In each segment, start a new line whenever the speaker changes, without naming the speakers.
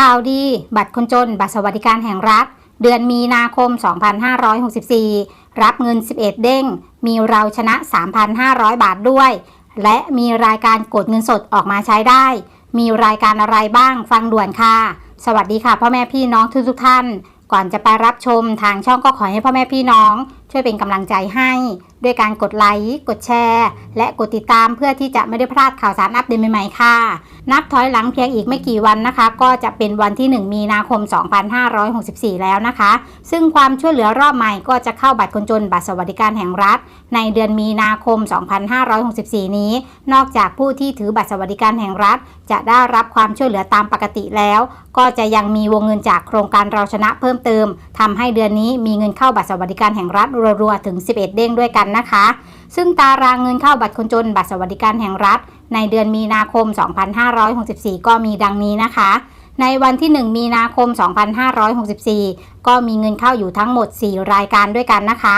ข่าวดี บัตรคนจน บัตรสวัสดิการแห่งรัฐ เดือนมีนาคม 2564 รับเงิน 11 เด้ง มีเราชนะ 3,500 บาทด้วย และมีรายการกดเงินสดออกมาใช้ได้ มีรายการอะไรบ้างฟังด่วนค่ะ สวัสดีค่ะพ่อแม่พี่น้องทุกทุกท่าน ก่อนจะไปรับชมทางช่องก็ขอให้พ่อแม่พี่น้องช่วยเป็นกำลังใจให้ด้วยการกดไลค์ กดแชร์ และกดติดตามเพื่อที่จะไม่ได้พลาดข่าวสารอัปเดตใหม่ๆค่ะ นับถอยหลังเพียงอีกไม่กี่วันนะคะ ก็จะเป็นวันที่ 1 มีนาคม 2564 แล้วนะคะ ซึ่งความช่วยเหลือรอบใหม่ก็จะเข้าบัตรคนจนบัตรสวัสดิการแห่งรัฐ ในเดือนมีนาคม 2564 นี้ นอกจากผู้ที่ถือบัตรสวัสดิการแห่งรัฐ จะได้รับความช่วยเหลือตามปกติแล้ว ก็จะยังมีวงเงินจากโครงการเราชนะเพิ่มเติมทำให้เดือนนี้มีเงินเข้าบัตรสวัสดิการแห่งรัฐรัวๆถึง 11 เด้งด้วยกันนะคะ ซึ่งตารางเงินเข้าบัตรคนจนบัตรสวัสดิการแห่งรัฐ ในเดือนมีนาคม 2564 ก็มีดังนี้นะคะ ในวันที่ 1 มีนาคม 2564 ก็มีเงินเข้าอยู่ทั้งหมด 4 รายการด้วยกันนะคะ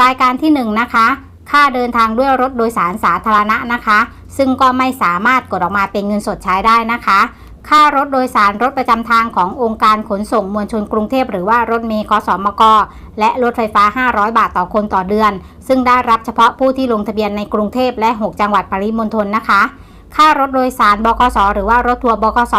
รายการที่ 1 นะคะ ค่าเดินทางด้วยรถโดยสารสาธารณะนะคะ ซึ่งก็ไม่สามารถกดออกมาเป็นเงินสดใช้ได้นะคะ ค่ารถโดยสารรถประจำทางขององค์การขนส่งมวลชนกรุงเทพ หรือว่ารถเมล์คสมก และรถไฟฟ้า 500 บาทต่อคนต่อเดือน ซึ่งได้รับเฉพาะผู้ที่ลงทะเบียนในกรุงเทพและ 6 จังหวัดปริมณฑลนะคะ ค่ารถโดยสารบกสหรือว่ารถทัวร์บกส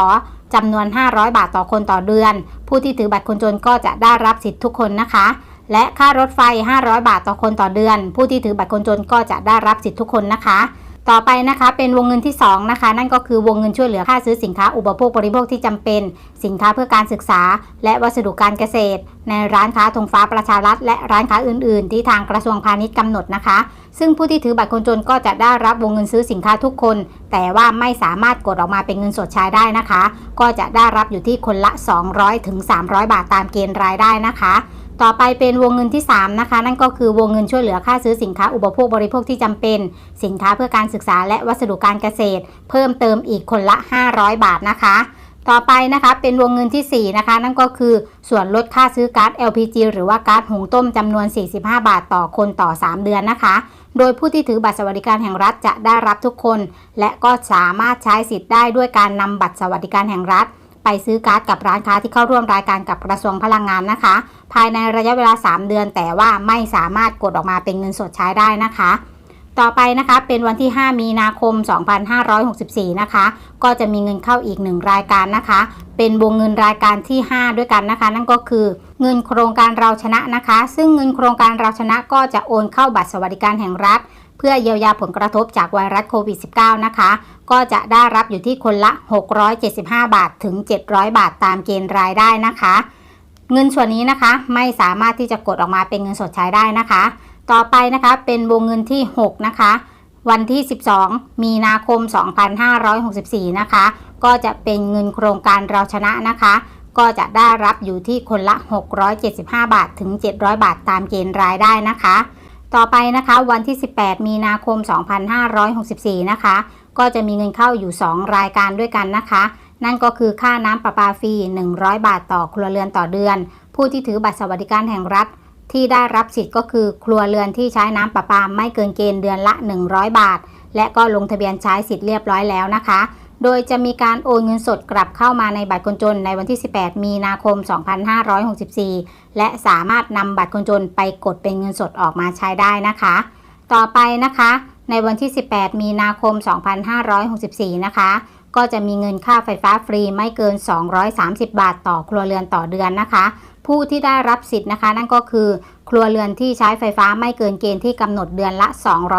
จำนวน 500 บาทต่อคนต่อเดือน ผู้ที่ถือบัตรคนจนก็จะได้รับสิทธิ์ทุกคนนะคะ และค่ารถไฟ 500 บาทต่อคนต่อเดือน ผู้ที่ถือบัตรคนจนก็จะได้รับสิทธิ์ทุกคนนะคะ ต่อไปนะคะเป็นวงเงินที่ 2 นะคะ นั่นก็คือวงเงินช่วยเหลือค่าซื้อสินค้าอุปโภคบริโภคที่จำเป็น สินค้าเพื่อการศึกษา และวัสดุการเกษตร ในร้านค้าธงฟ้าประชารัฐ และร้านค้าอื่น ๆ ที่ทางกระทรวงพาณิชย์กำหนดนะคะ ซึ่งผู้ที่ถือบัตรคนจนก็จะได้รับวงเงินซื้อสินค้าทุกคน แต่ว่าไม่สามารถกดออกมาเป็นเงินสดใช้ได้นะคะ ก็จะได้รับอยู่ที่คนละ 200ถึง300 บาทตามเกณฑ์รายได้นะคะ ต่อไปเป็นวงเงินที่ 3 นะคะ นั่นก็คือวงเงินช่วยเหลือค่าซื้อสินค้าอุปโภคบริโภคที่จำเป็น สินค้าเพื่อการศึกษาและวัสดุการเกษตร เพิ่มเติมอีกคนละ 500 บาทนะคะ ต่อไปนะคะเป็นวงเงินที่ 4 นะคะ นั่นก็คือส่วนลดค่าซื้อก๊าซ LPG หรือว่าก๊าซหุงต้มจำนวน 45 บาทต่อคนต่อ 3 เดือนนะคะ โดยผู้ที่ถือบัตรสวัสดิการแห่งรัฐจะได้รับทุกคน และก็สามารถใช้สิทธิ์ได้ด้วยการนำบัตรสวัสดิการแห่งรัฐ ไปซื้อก๊าซกับร้านค้าที่เข้าร่วมรายการกับกระทรวงพลังงานนะคะ ภายในระยะเวลา 3 เดือน แต่ว่าไม่สามารถกดออกมาเป็นเงินสดใช้ได้นะคะ ต่อไปนะคะเป็นวันที่ 5 มีนาคม 2564 นะคะ ก็จะมีเงินเข้าอีก 1 รายการนะคะ เป็นวงเงินรายการที่ 5 ด้วยกันนะคะ นั่นก็คือเงินโครงการเราชนะนะคะ ซึ่งเงินโครงการเราชนะก็จะโอนเข้าบัตรสวัสดิการแห่งรัฐ เพื่อเยียวยาผลกระทบจากไวรัสโควิด -19 นะคะ ก็จะได้รับอยู่ที่คนละ 675 บาทถึง 700 บาทตามเกณฑ์รายได้นะคะ เงินส่วนนี้นะคะไม่สามารถที่จะกดออกมาเป็นเงินสดใช้ได้นะคะ ต่อไปนะคะเป็นวงเงินที่ 6 นะคะ วันที่ 12 มีนาคม 2564 นะคะ ก็จะเป็นเงินโครงการเราชนะนะคะ ก็จะได้รับอยู่ที่คนละ 675 บาทถึง 700 บาทตามเกณฑ์รายได้นะคะ ต่อไปนะคะวันที่ 18 มีนาคม 2564 นะคะ ก็จะมีเงินเข้าอยู่ 2 รายการด้วยกันนะคะนั่นก็คือค่าน้ำประปาฟรี 100 บาทต่อครัวเรือนต่อเดือน ผู้ที่ถือบัตรสวัสดิการแห่งรัฐ ที่ได้รับสิทธิ์ก็คือครัวเรือนที่ใช้น้ำประปาไม่เกินเกณฑ์เดือนละ 100 บาท และก็ลงทะเบียนใช้สิทธิ์เรียบร้อยแล้วนะคะ โดยจะมีการโอนเงินสดกลับเข้ามาในบัตรคนจนในวันที่ 18 มีนาคม 2564 และสามารถนำบัตรคนจนไปกดเป็นเงินสดออกมาใช้ได้นะคะ ต่อไปนะคะ ในวันที่ 18 มีนาคม 2564 นะคะก็จะมีเงินค่าไฟฟ้าฟรีไม่เกิน 230 บาทต่อครัวเรือนต่อเดือนนะคะ ผู้ที่ได้รับสิทธิ์นะคะ นั่นก็คือ ครัวเรือนที่ใช้ไฟฟ้าไม่เกินเกณฑ์ที่กำหนดเดือนละ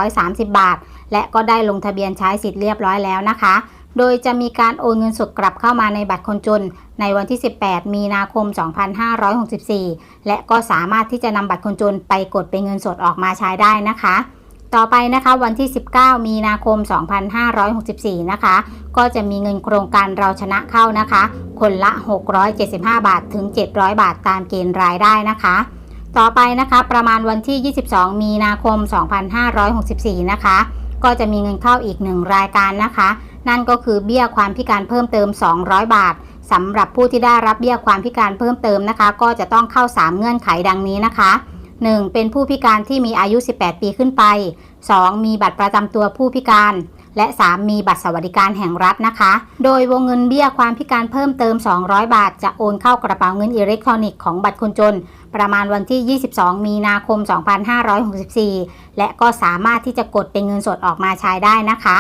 230 บาท และก็ได้ลงทะเบียนใช้สิทธิ์เรียบร้อยแล้วนะคะ โดยจะมีการโอนเงินสดกลับเข้ามาในบัตรคนจน ในวันที่ 18 มีนาคม 2564 และก็สามารถที่จะนำบัตรคนจนไปกดเป็นเงินสดออกมาใช้ได้นะคะ ต่อไปนะคะวันที่ 19 มีนาคม 2564 นะคะ ก็จะมีเงินโครงการเราชนะเข้านะคะ คนละ 675 บาทถึง 700 บาทตามเกณฑ์รายได้นะคะ ต่อไปนะคะประมาณวันที่ 22 มีนาคม 2564 นะคะ ก็จะมีเงินเข้าอีก 1 รายการนะคะ นั่นก็คือเบี้ยความพิการเพิ่มเติม 200 บาทสำหรับผู้ที่ได้รับเบี้ยความพิการเพิ่มเติมนะคะ ก็จะต้องเข้า 3 เงื่อนไขดังนี้นะคะ 1. เป็นผู้พิการที่มีอายุ 18 ปีขึ้นไป 2. มีบัตรประจำตัวผู้พิการ และ 3 มีบัตรสวัสดิการแห่งรัฐนะคะ โดยวงเงินเบี้ยความพิการเพิ่มเติม 200 บาท จะโอนเข้ากระเป๋าเงินอิเล็กทรอนิกส์ของบัตรคนจน ประมาณวันที่ 22 มีนาคม 2564 และก็สามารถที่จะกดเป็นเงินสดออกมาใช้ได้นะคะ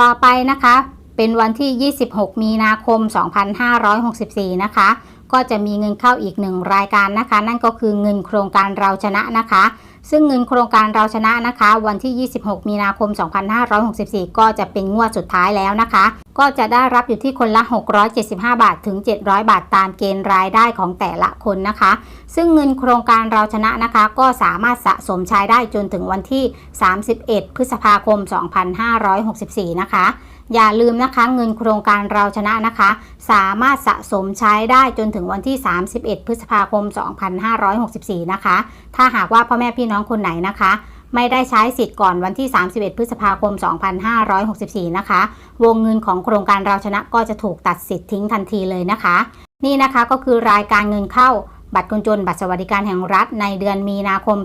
ต่อไปนะคะ เป็นวันที่ 26 มีนาคม 2564 นะคะ ก็จะมีเงินเข้าอีกหนึ่งรายการนะคะ นั่นก็คือเงินโครงการเราชนะนะคะ ซึ่งเงินโครงการเราชนะนะคะ วันที่ 26 มีนาคม 2564 ก็จะเป็นงวดสุดท้ายแล้วนะคะ ก็จะได้รับอยู่ที่คนละ 675 บาทถึง 700 บาทตามเกณฑ์รายได้ของแต่ละคนนะคะ ซึ่งเงินโครงการเราชนะนะคะ ก็สามารถสะสมใช้ได้จนถึงวันที่ 31 พฤษภาคม 2564 นะคะ อย่าลืมนะคะเงินโครงการเราชนะนะคะ สามารถสะสมใช้ได้จนถึงวันที่ 31 พฤษภาคม 2564 นะคะ ถ้าหากว่าพ่อแม่พี่น้องคนไหนนะคะ ไม่ได้ใช้สิทธิ์ก่อนวันที่ 31 พฤษภาคม 2564 นะคะ วงเงินของโครงการเราชนะก็จะถูกตัดสิทธิ์ทิ้งทันทีเลยนะคะ นี่นะคะก็คือรายการเงินเข้าบัตรคนจนบัตรสวัสดิการแห่งรัฐในเดือนมีนาคม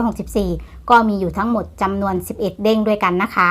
2564 ก็มีอยู่ทั้งหมดจำนวน 11 เด้งด้วยกันนะคะ